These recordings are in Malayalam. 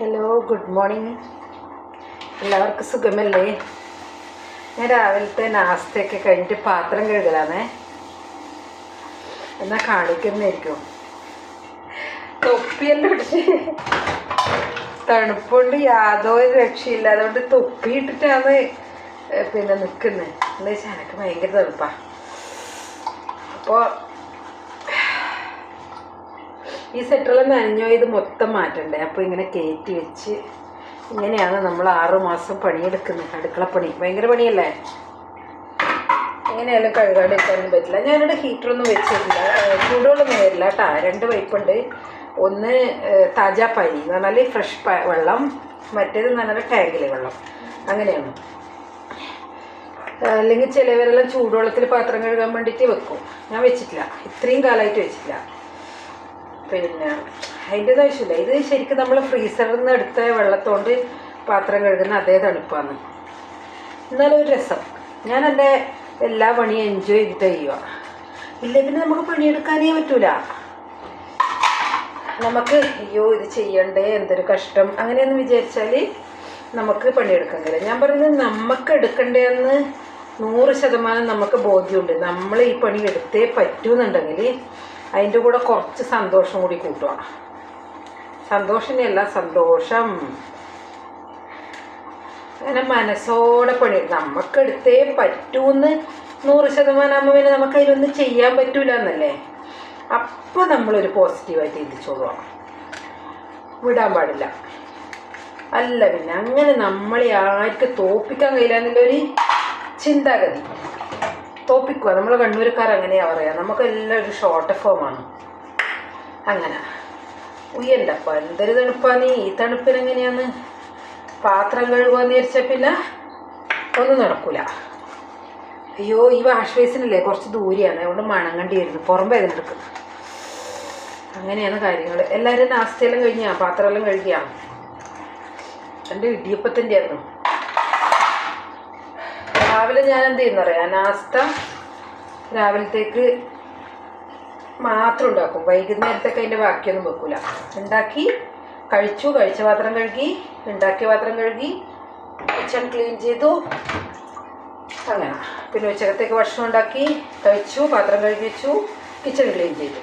ഹലോ ഗുഡ് മോർണിംഗ് എല്ലാവർക്കും സുഖമല്ലേ? ഞാൻ രാവിലത്തെ നാസ്തയൊക്കെ കഴിഞ്ഞിട്ട് പാത്രം കഴുകലാണേ. എന്നാൽ കാണിക്കുന്നതായിരിക്കും? തൊപ്പിയെല്ലാം ഇട്ടിട്ട് തണുപ്പുണ്ട് യാതൊരു രക്ഷയില്ല. അതുകൊണ്ട് തൊപ്പി ഇട്ടിട്ടാണ് പിന്നെ നിൽക്കുന്നത് എന്താ വെച്ചാൽ എനിക്ക് ഭയങ്കര തണുപ്പാണ് അപ്പോൾ ഈ സെറ്ററെല്ലാം നനഞ്ഞോ ഇത് മൊത്തം മാറ്റണ്ടേ. അപ്പോൾ ഇങ്ങനെ കയറ്റി വെച്ച് ഇങ്ങനെയാണ് നമ്മൾ ആറുമാസം പണിയെടുക്കുന്നത് അടുക്കളപ്പണി ഭയങ്കര പണിയല്ലേ? എങ്ങനെയാലും കഴുകാണ്ടിരിക്കാനും പറ്റില്ല. ഞാനിവിടെ ഹീറ്ററൊന്നും വെച്ചിട്ടില്ല. ചൂടുവെള്ളമൊന്നും വരില്ല കേട്ടോ. രണ്ട് പൈപ്പുണ്ട്. ഒന്ന് താജാ പനി എന്ന് പറഞ്ഞാൽ ഫ്രഷ് പ വെള്ളം. മറ്റേത് എന്ന് പറഞ്ഞാൽ ടാങ്കിലെ വെള്ളം. അങ്ങനെയാണ്. അല്ലെങ്കിൽ ചിലവരെല്ലാം ചൂടുവെള്ളത്തിൽ പാത്രം കഴുകാൻ വേണ്ടിയിട്ട് വെക്കും. ഞാൻ വെച്ചിട്ടില്ല. ഇത്രയും കാലമായിട്ട് വെച്ചിട്ടില്ല. പിന്നെ അതിന്റെത് ആവശ്യമില്ല ഇത് ശരിക്കും നമ്മൾ ഫ്രീസറിൽ നിന്ന് എടുത്ത വെള്ളത്തോണ്ട് പാത്രം കഴുകുന്ന അതേ തണുപ്പാണ്. എന്നാലും ഒരു രസം. ഞാൻ എന്റെ എല്ലാ പണിയും എൻജോയ് ചെയ്തിട്ട് ചെയ്യുക ഇല്ല പിന്നെ നമുക്ക് പണിയെടുക്കാനേ പറ്റൂല. നമുക്ക് അയ്യോ ഇത് ചെയ്യണ്ടേ എന്തൊരു കഷ്ടം. അങ്ങനെയെന്ന് വിചാരിച്ചാൽ നമുക്ക് പണിയെടുക്കാൻ കഴിയില്ല. ഞാൻ പറയുന്നത് നമുക്ക് എടുക്കണ്ടേന്ന് നൂറ് ശതമാനം നമുക്ക് ബോധ്യമുണ്ട്. നമ്മൾ ഈ പണി എടുത്തേ പറ്റൂന്നുണ്ടെങ്കിൽ അതിന്റെ കൂടെ കുറച്ച് സന്തോഷം കൂടി കൂട്ടുക സന്തോഷമല്ല സന്തോഷം. അങ്ങനെ മനസ്സോടെ പണി. നമുക്ക് എടുത്തേ പറ്റൂന്ന് നൂറ് ശതമാനം ആകുമ്പോൾ പിന്നെ നമുക്ക് അതിലൊന്നും ചെയ്യാൻ പറ്റൂല എന്നല്ലേ അപ്പോൾ നമ്മളൊരു പോസിറ്റീവായിട്ട് ചിന്തിച്ചോളുക വിടാൻ പാടില്ല. അല്ല പിന്നെ അങ്ങനെ നമ്മളെ ആർക്ക് തോപ്പിക്കാൻ കഴിയില്ല എന്നുള്ളൊരു ചിന്താഗതി. തോപ്പിക്കുക നമ്മൾ കണ്ണൂർക്കാർ അങ്ങനെയാണ് പറയാ. നമുക്കെല്ലാം ഒരു ഷോർട്ട് ഫോമാണ് അങ്ങനെ. ഉയ്യണ്ടപ്പ എന്തൊരു തണുപ്പാണ് ഈ തണുപ്പിന് എങ്ങനെയാന്ന് പാത്രം കഴുകുവാന്ന് വിചാരിച്ച പിന്നെ ഒന്നും നടക്കൂല. അയ്യോ ഈ വാഷ് ബേസിനല്ലേ കുറച്ച് ദൂരെയാണ്. അതുകൊണ്ട് മണങ്ങണ്ടി വരുന്നു പുറം വേദന എടുക്കും. അങ്ങനെയാണ് കാര്യങ്ങൾ എല്ലാവരും നാസ്തയെല്ലാം കഴിഞ്ഞാ? പാത്രമെല്ലാം കഴുകിയാ? എന്റെ ഇടിയപ്പത്തിന്റെ ആയിരുന്നു രാവിലെ ഞാൻ എന്ത് ചെയ്യുന്നറിയാം നാസ്ത രാവിലത്തേക്ക് മാത്രം ഉണ്ടാക്കും. വൈകുന്നേരത്തേക്ക് അതിന്റെ ബാക്കിയൊന്നും വെക്കൂല. ഉണ്ടാക്കി കഴിച്ചു കഴിച്ച പാത്രം കഴുകി ഉണ്ടാക്കിയ പാത്രം കഴുകി കിച്ചൺ ക്ലീൻ ചെയ്തു. അങ്ങനെ. പിന്നെ ഉച്ചക്കത്തേക്ക് ഭക്ഷണം ഉണ്ടാക്കി കഴിച്ചു പാത്രം കഴുകി വെച്ചു കിച്ചൺ ക്ലീൻ ചെയ്തു.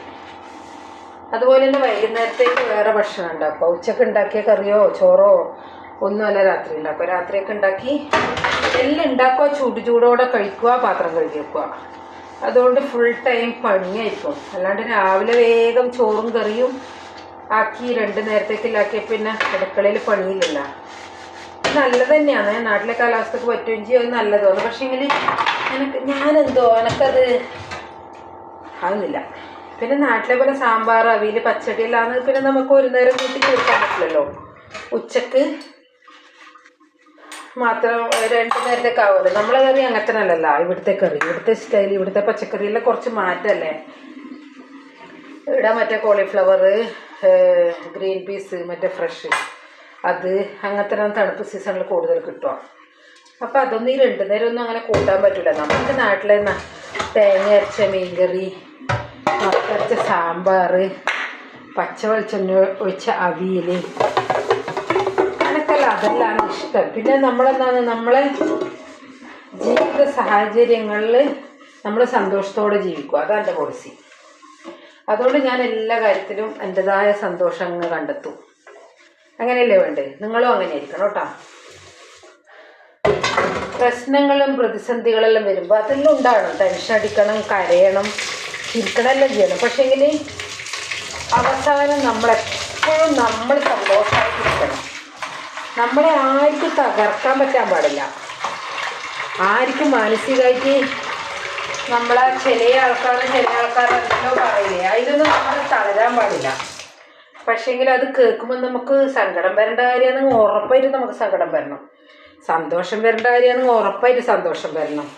അതുപോലെ തന്നെ വൈകുന്നേരത്തേക്ക് വേറെ ഭക്ഷണം ഉണ്ടാക്കുക ഉച്ചയ്ക്ക് ഉണ്ടാക്കിയ കറിയോ ചോറോ ഒന്നുമല്ല രാത്രി ഉണ്ടാക്കുക. രാത്രിയൊക്കെ ഉണ്ടാക്കി എല്ലാം ഉണ്ടാക്കുക ചൂട് ചൂടോടെ കഴിക്കുക പാത്രം കഴുകി വെക്കുക. അതുകൊണ്ട് ഫുൾ ടൈം പണിയായിരിക്കും. അല്ലാണ്ട് രാവിലെ വേഗം ചോറും കറിയും ആക്കി രണ്ട് നേരത്തേക്കില്ലാക്കിയ പിന്നെ അടുക്കളയിൽ പണിയില്ലല്ല. നല്ല തന്നെയാണ്. നാട്ടിലെ കാലാവസ്ഥക്ക് പറ്റുകയും ചെയ്യും. നല്ലതാണ്. പക്ഷേങ്കിൽ എനിക്ക് ഞാനെന്തോ? എനക്കത് ആവുന്നില്ല പിന്നെ നാട്ടിലെ പോലെ സാമ്പാർ അവിയിൽ പച്ചടി എല്ലാം പിന്നെ നമുക്ക് ഒരു നേരം കൂട്ടി കൊടുക്കാൻ പറ്റില്ലല്ലോ. ഉച്ചയ്ക്ക് മാത്രം രണ്ട് നേരത്തേക്ക് ആവുമല്ലോ. നമ്മളെ കറി അങ്ങനത്തെ അല്ലല്ലോ ഇവിടുത്തെ കറി. ഇവിടുത്തെ സ്റ്റൈൽ ഇവിടുത്തെ പച്ചക്കറിയെല്ലാം കുറച്ച് മാറ്റല്ലേ ഇവിടെ മറ്റേ കോളിഫ്ലവർ ഗ്രീൻ പീസ് മറ്റേ ഫ്രഷ് അത് അങ്ങനത്തെ തണുപ്പ് സീസണിൽ കൂടുതൽ കിട്ടുക. അപ്പം അതൊന്നും ഈ രണ്ട് നേരം ഒന്നും അങ്ങനെ കൂട്ടാൻ പറ്റില്ല നമുക്ക് നാട്ടിലെ തേങ്ങ അരച്ച മീൻകറി വറുത്തരച്ച സാമ്പാർ പച്ച വെളിച്ചെണ്ണ ഒഴിച്ച അവിയൽ അതെല്ലാം ഇഷ്ടം. പിന്നെ നമ്മളെന്താണ്? നമ്മളെ ജീവിത സാഹചര്യങ്ങളിൽ നമ്മൾ സന്തോഷത്തോടെ ജീവിക്കുക. അതാണ് എന്റെ പോളിസി അതുകൊണ്ട് ഞാൻ എല്ലാ കാര്യത്തിലും എന്റെതായ സന്തോഷം അങ്ങ് കണ്ടെത്തും. അങ്ങനെയല്ലേ വേണ്ടേ? നിങ്ങളും അങ്ങനെ ആയിരിക്കണം കേട്ടോ. പ്രശ്നങ്ങളും പ്രതിസന്ധികളെല്ലാം വരുമ്പോൾ അതെല്ലാം ഉണ്ടാവണം ടെൻഷൻ അടിക്കണം കരയണം ചിരിക്കണം എല്ലാം ചെയ്യണം പക്ഷേങ്കിൽ അവസാനം നമ്മളെപ്പോഴും നമ്മൾ സന്തോഷമായിട്ടിരിക്കണം നമ്മളെ ആർക്കും തകർക്കാൻ പറ്റാൻ പാടില്ല. ആർക്കും മാനസികമായിട്ട് നമ്മളെ ചില ആൾക്കാർ ചില ആൾക്കാർ എന്തെല്ലോ പറയില്ലേ? അതിലൊന്നും നമ്മൾ തളരാൻ പാടില്ല. പക്ഷേങ്കിൽ അത് കേൾക്കുമ്പോൾ നമുക്ക് സങ്കടം വരേണ്ട കാര്യമാണെങ്കിൽ ഉറപ്പായിട്ട് നമുക്ക് സങ്കടം വരണം. സന്തോഷം വരേണ്ട കാര്യമാണെങ്കിൽ ഉറപ്പായിട്ട് സന്തോഷം വരണം.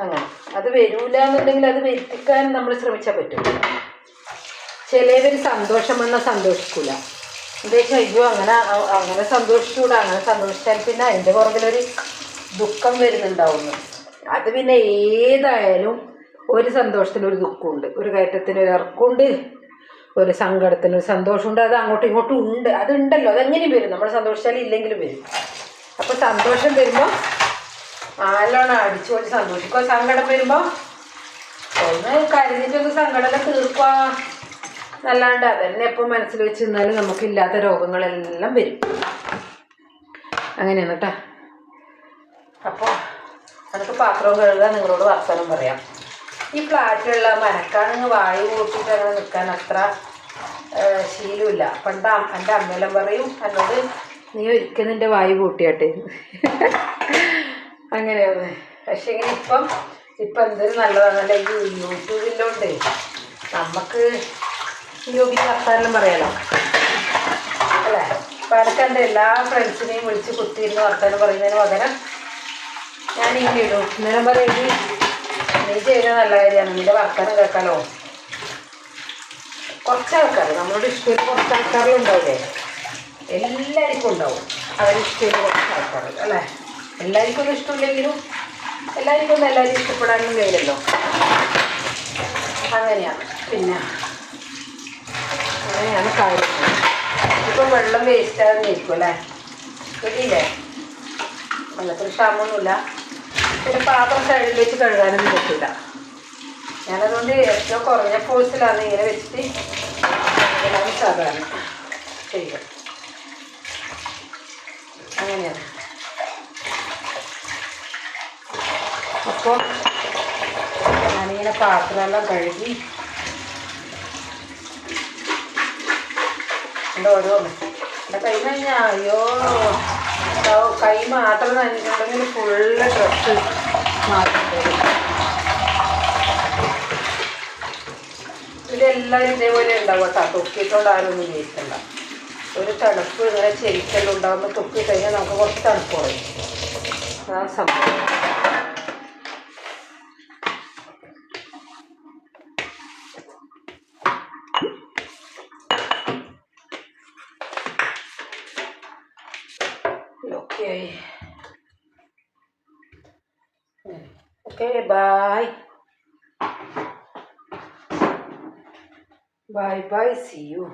അങ്ങനെ. അത് വരൂല എന്നുണ്ടെങ്കിൽ അത് വരുത്തിക്കാൻ നമ്മൾ ശ്രമിച്ചാൽ പറ്റും ചിലവർ സന്തോഷം വന്നാൽ സന്തോഷിക്കൂല. വെച്ചാൽ അയ്യോ അങ്ങനെ അങ്ങനെ സന്തോഷിച്ചുകൂടാ അങ്ങനെ സന്തോഷിച്ചാൽ പിന്നെ അതിന്റെ പുറകിലൊരു ദുഃഖം വരുന്നുണ്ടാവുന്നു. അത് പിന്നെ ഏതായാലും ഒരു സന്തോഷത്തിന് ഒരു ദുഃഖമുണ്ട് ഒരു കയറ്റത്തിന് ഒരു ഇറക്കമുണ്ട് ഒരു സങ്കടത്തിന് ഒരു സന്തോഷമുണ്ട് അത് അങ്ങോട്ടും ഇങ്ങോട്ടും ഉണ്ട് അതുണ്ടല്ലോ അതെങ്ങനെയും വരും? നമ്മൾ സന്തോഷിച്ചാലും ഇല്ലെങ്കിലും വരും. അപ്പോൾ സന്തോഷം വരുമ്പോൾ നല്ലോണം അടിച്ചു കൊണ്ട് സന്തോഷിക്കുക സങ്കടം വരുമ്പോൾ ഒന്ന് കരുതിയിട്ടൊന്ന് സങ്കടമൊക്കെ തീർക്കുക എന്നല്ലാണ്ട് അതന്നെ എപ്പോൾ മനസ്സിൽ വെച്ച് നിന്നാലും നമുക്കില്ലാത്ത രോഗങ്ങളെല്ലാം വരും. അങ്ങനെയാണ് കേട്ടോ അപ്പോൾ നമുക്ക് പാത്രവും കഴുകുക നിങ്ങളോട് വർത്തമാനം പറയാം. ഈ ഫ്ലാറ്റിലുള്ള മനക്കാണെങ്കിൽ വായു കൂട്ടിയിട്ട് അങ്ങനെ നിൽക്കാൻ അത്ര ശീലമില്ല. പണ്ട് എന്റെ അമ്മയെല്ലാം പറയും എന്നോട് നീ ഒരിക്കലും നിന്റെ വായു കൂട്ടിയാട്ടെ. അങ്ങനെയാണ്. പക്ഷേ ഇങ്ങനെ ഇപ്പം ഇപ്പം എന്തൊരു നല്ലതാണല്ലേ ഈ യൂട്യൂബിലോണ്ട്. നമുക്ക് യോഗി വർത്താനം പറയാലോ അല്ലേ? എന്റെ എല്ലാ ഫ്രണ്ട്സിനെയും വിളിച്ച് കുത്തിയിരുന്ന് വർത്താനം പറയുന്നതിന് പകരം ഞാൻ ഇങ്ങനെ ഇടും ഇന്നലെ പറയുന്നത് നീ ചെയ്യുന്ന നല്ല കാര്യമാണ്. നിന്റെ വർത്താനം കേൾക്കാലോ? കുറച്ച് ആൾക്കാർ നമ്മളോട് ഇഷ്ടത്തിൽ കുറച്ച് ആൾക്കാരുണ്ടാവില്ലേ എല്ലാവർക്കും ഉണ്ടാവും. അവരിഷ്ടത്തിൽ കുറച്ച് ആൾക്കാർ അല്ലേ? എല്ലാവർക്കും ഒന്നും ഇഷ്ടമില്ലെങ്കിലും എല്ലാവർക്കും ഒന്നും എല്ലാവരും ഇഷ്ടപ്പെടാനും കഴിയില്ലല്ലോ. അങ്ങനെയാണ്. പിന്നെ അങ്ങനെയാണ് കാര്യങ്ങൾ. ഇപ്പം വെള്ളം വേസ്റ്റ് ആകുന്നിരിക്കും അല്ലേ? ശരിയില്ലേ വെള്ളത്തിൽ ക്ഷാമൊന്നുമില്ല പിന്നെ പാത്രം സൈഡിൽ വെച്ച് കഴുകാനൊന്നും പറ്റില്ല ഞാനതുകൊണ്ട് ഏറ്റവും കുറഞ്ഞ ഫോഴ്സിലാണ് ഇങ്ങനെ വെച്ചിട്ട് കഴുകലാണ് സാധാരണ ചെയ്യുക. അങ്ങനെയാണ്. അപ്പോൾ ഞാനിങ്ങനെ പാത്രമെല്ലാം കഴുകി എന്റെ ഓരോന്ന് കൈ കഴിഞ്ഞാൽ അയ്യോ കൈ മാത്രം നനഞ്ഞിട്ടുണ്ടെങ്കിൽ ഫുള്ള് ഡ്രസ്സ് മാറ്റി ഇതെല്ലാവരും ഇതേപോലെ ഉണ്ടാവും കേട്ടോ. തൊക്കിയിട്ടുള്ള ആരും ഒന്നും ജയിക്കണ്ട ഒരു തണുപ്പ് ഇങ്ങനെ ചെരിച്ചെല്ലാം ഉണ്ടാകുമ്പോൾ തൊക്കി കഴിഞ്ഞാൽ നമുക്ക് കുറച്ച് തണുപ്പ് കുറയും. അതാണ് സംഭവം. Okay. Okay, bye. Bye bye, see you.